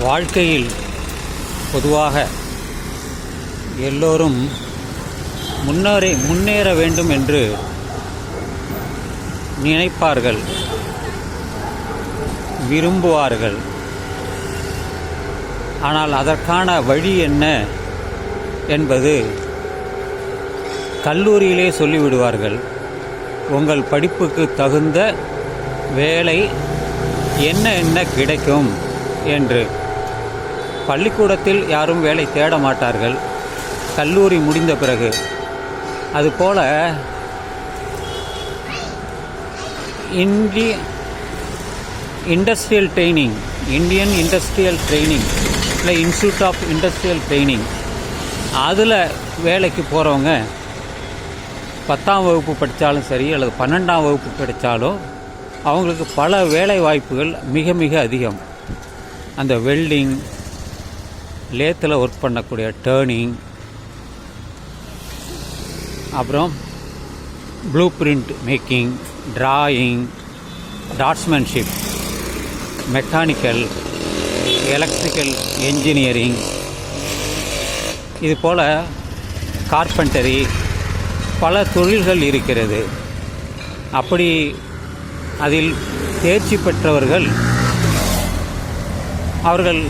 வாழ்க்கையில் பொதுவாக எல்லோரும் முன்னேறி முன்னேற வேண்டும் என்று நினைப்பார்கள் விரும்புவார்கள். ஆனால் அதற்கான வழி என்ன என்பது கல்லூரியிலே சொல்லிவிடுவார்கள். உங்கள் படிப்புக்கு தகுந்த வேலை என்ன என்ன கிடைக்கும் என்று. பள்ளிக்கூடத்தில் யாரும் வேலை தேட மாட்டார்கள். கல்லூரி முடிந்த பிறகு. அதுபோல Hindi industrial training Indian industrial training இல்லை இன்ஸ்டியூட் ஆஃப் இண்டஸ்ட்ரியல் ட்ரைனிங் அதில் வேலைக்கு போகிறவங்க பத்தாம் வகுப்பு படித்தாலும் சரி அல்லது பன்னெண்டாம் வகுப்பு படித்தாலும் அவங்களுக்கு பல வேலை வாய்ப்புகள் மிக மிக அதிகம். அந்த வெல்டிங் லேத்தில் ஒர்க் பண்ணக்கூடிய டேர்னிங் அப்புறம் blue print making drawing draughtsmanship mechanical electrical engineering இது போல் கார்பெண்டரி பல தொழில்கள் இருக்கிறது. அப்படி அதில் தேர்ச்சி பெற்றவர்கள் அவர்கள்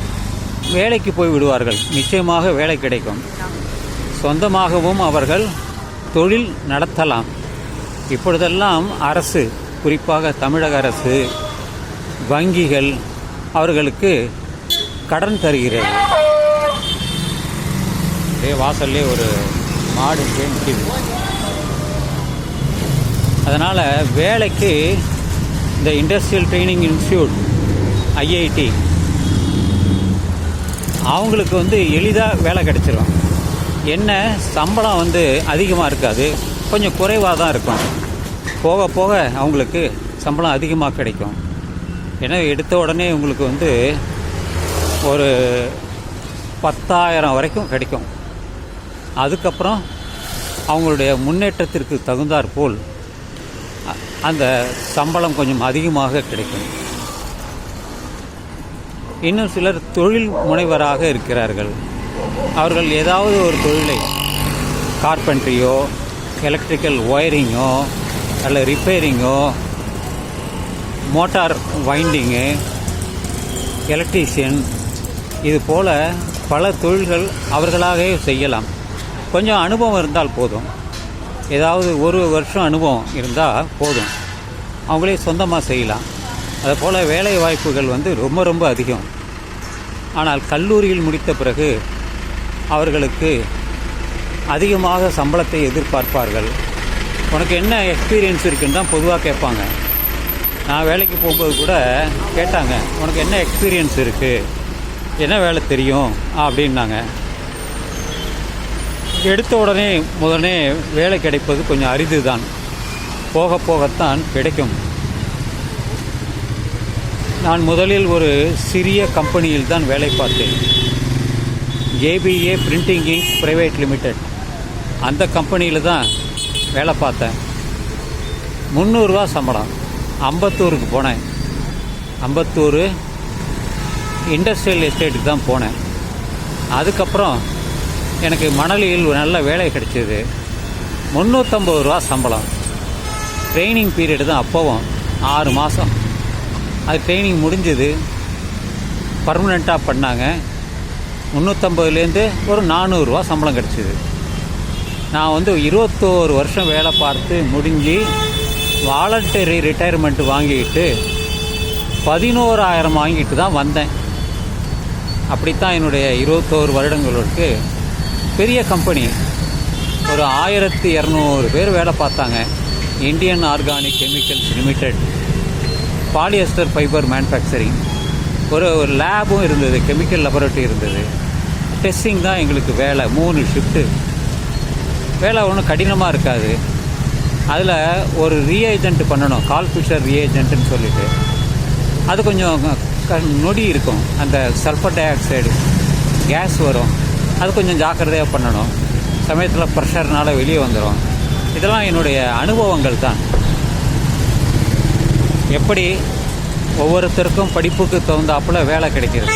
வேலைக்கு போய் விடுவார்கள். நிச்சயமாக வேலை கிடைக்கும். சொந்தமாகவும் அவர்கள் தொழில் நடத்தலாம். இப்பொழுதெல்லாம் அரசு குறிப்பாக தமிழக அரசு வங்கிகள் அவர்களுக்கு கடன் தருகிறது. அப்படியே வாசல்லே ஒரு மாடு நிற்கிது அதனால் வேலைக்கு இந்த இண்டஸ்ட்ரியல் ட்ரைனிங் இன்ஸ்டியூட் ஐஐடி அவங்களுக்கு வந்து எளிதாக வேலை கிடச்சிரும். என்ன? சம்பளம் வந்து அதிகமாக இருக்காது. கொஞ்சம் குறைவாக தான் இருக்கும். போக போக அவங்களுக்கு சம்பளம் அதிகமாக கிடைக்கும். ஏன்னா எடுத்த உடனே உங்களுக்கு வந்து ஒரு பத்தாயிரம் வரைக்கும் கிடைக்கும். அதுக்கப்புறம் அவங்களுடைய முன்னேற்றத்திற்கு தகுந்தாற் போல் அந்த சம்பளம் கொஞ்சம் அதிகமாக கிடைக்கும். இன்னும் சிலர் தொழில் முனைவராக இருக்கிறார்கள். அவர்கள் ஏதாவது ஒரு தொழிலை கார்பென்ட்ரியோ எலக்ட்ரிக்கல் ஒயரிங்கோ அல்ல ரிப்பேரிங்கோ மோட்டார் வைண்டிங்கு எலக்ட்ரீஷியன் இது போல் பல தொழில்கள் அவர்களாகவே செய்யலாம். கொஞ்சம் அனுபவம் இருந்தால் போதும். ஏதாவது ஒரு வருஷம் அனுபவம் இருந்தால் போதும். அவங்களே சொந்தமாக செய்யலாம். அதுபோல் வேலை வாய்ப்புகள் வந்து ரொம்ப ரொம்ப அதிகம். ஆனால் கல்லூரியில் முடித்த பிறகு அவர்களுக்கு அதிகமாக சம்பளத்தை எதிர்பார்ப்பார்கள். உனக்கு என்ன எக்ஸ்பீரியன்ஸ் இருக்குன்னு தான் பொதுவாக கேட்பாங்க. நான் வேலைக்கு போகும்போது கூட கேட்டாங்க உனக்கு என்ன எக்ஸ்பீரியன்ஸ் இருக்குது என்ன வேலை தெரியும்? அப்படின்னாங்க. எடுத்த உடனே முதனே வேலை கிடைப்பது கொஞ்சம் அரிது தான் போக போகத்தான் கிடைக்கும். நான் முதலில் ஒரு சிறிய கம்பெனியில் தான் வேலை பார்த்தேன். JBA printing ink private limited அந்த கம்பெனியில் தான் வேலை பார்த்தேன். முந்நூறுரூவா சம்பளம். அம்பத்தூருக்கு போனேன். அம்பத்தூர் இண்டஸ்ட்ரியல் எஸ்டேட்டுக்கு தான் போனேன். அதுக்கப்புறம் எனக்கு மணலியில் ஒரு நல்ல வேலை கிடைச்சிது. முந்நூற்றம்பது ரூபா சம்பளம். ட்ரைனிங் பீரியடு தான் அப்போவும் ஆறு மாதம் அது ட்ரைனிங் முடிஞ்சது. பர்மனெண்ட்டாக பண்ணாங்க. முந்நூற்றம்பதுலேருந்து ஒரு நானூறுரூவா சம்பளம் கிடச்சிது. நான் வந்து இருபத்தோரு வருஷம் வேலை பார்த்து முடிஞ்சு வாலண்டரி ரிட்டையர்மெண்ட் வாங்கிக்கிட்டு பதினோராயிரம் வாங்கிட்டு தான் வந்தேன். அப்படித்தான் என்னுடைய இருபத்தோரு வருடங்களுக்கு பெரிய கம்பெனி ஒரு ஆயிரத்தி இரநூறு பேர் வேலை பார்த்தாங்க. Indian organic chemicals limited polyester fibre manufacturing ஒரு ஒரு லேபும் இருந்தது கெமிக்கல் லெபரட்டரி இருந்தது. டெஸ்டிங் தான் எங்களுக்கு வேலை மூணு ஷிஃப்ட்டு வேலை ஒன்றும் கடினமாக இருக்காது. அதில் ஒரு ரீஏஜென்ட் பண்ணணும் கால் ஃபிஷர் ரீஏஜென்ட்னு சொல்லிட்டு. அது கொஞ்சம் க நொடி இருக்கும் அந்த சல்ஃபர் டை ஆக்சைடு கேஸ் வரும். அது கொஞ்சம் ஜாக்கிரதையாக பண்ணணும். சமயத்தில் ப்ரெஷர்னால வெளியே வந்துடும் இதெல்லாம் என்னுடைய அனுபவங்கள் தான். எப்படி ஒவ்வொருத்தருக்கும் படிப்புக்கு தகுந்தாப்புல வேலை கிடைக்கிறது?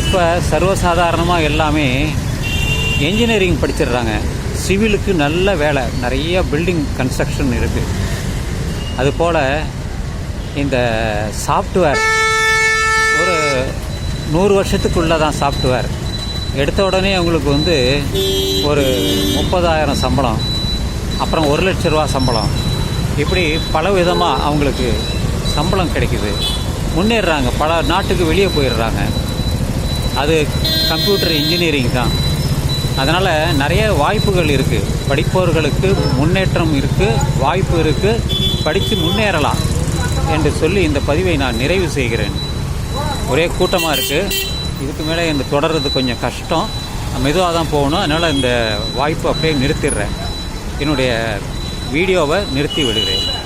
இப்போ சர்வசாதாரணமாக எல்லாமே என்ஜினியரிங் படிச்சிடுறாங்க. சிவிலுக்கு நல்ல வேலை. நிறைய பில்டிங் கன்ஸ்ட்ரக்ஷன் இருக்குது அதுபோல் இந்த சாஃப்ட்வேர் ஒரு நூறு வருஷத்துக்குள்ளே தான் சாஃப்ட்வேர் எடுத்த உடனே அவங்களுக்கு வந்து ஒரு முப்பதாயிரம் சம்பளம். அப்புறம் ஒரு லட்ச ரூபா சம்பளம். இப்படி பல விதமாக அவங்களுக்கு சம்பளம் கிடைக்குது. முன்னேறுறாங்க. பல நாட்டுக்கு வெளியே போயிடுறாங்க. அது கம்ப்யூட்டர் இன்ஜினியரிங் தான். அதனால் நிறைய வாய்ப்புகள் இருக்குது படிப்பவர்களுக்கு முன்னேற்றம் இருக்குது வாய்ப்பு இருக்குது படித்து முன்னேறலாம் என்று சொல்லி இந்த பதிவை நான் நிறைவு செய்கிறேன். ஒரே கூட்டமாக இருக்குது இதுக்கு மேலே இந்த தொடர்றது கொஞ்சம் கஷ்டம். மெதுவாக தான் போகணும். அதனால் இந்த வாய்ப்பு அப்படியே நிறுத்திடுறேன். என்னுடைய வீடியோவை நிறுத்தி விடுகிறேன்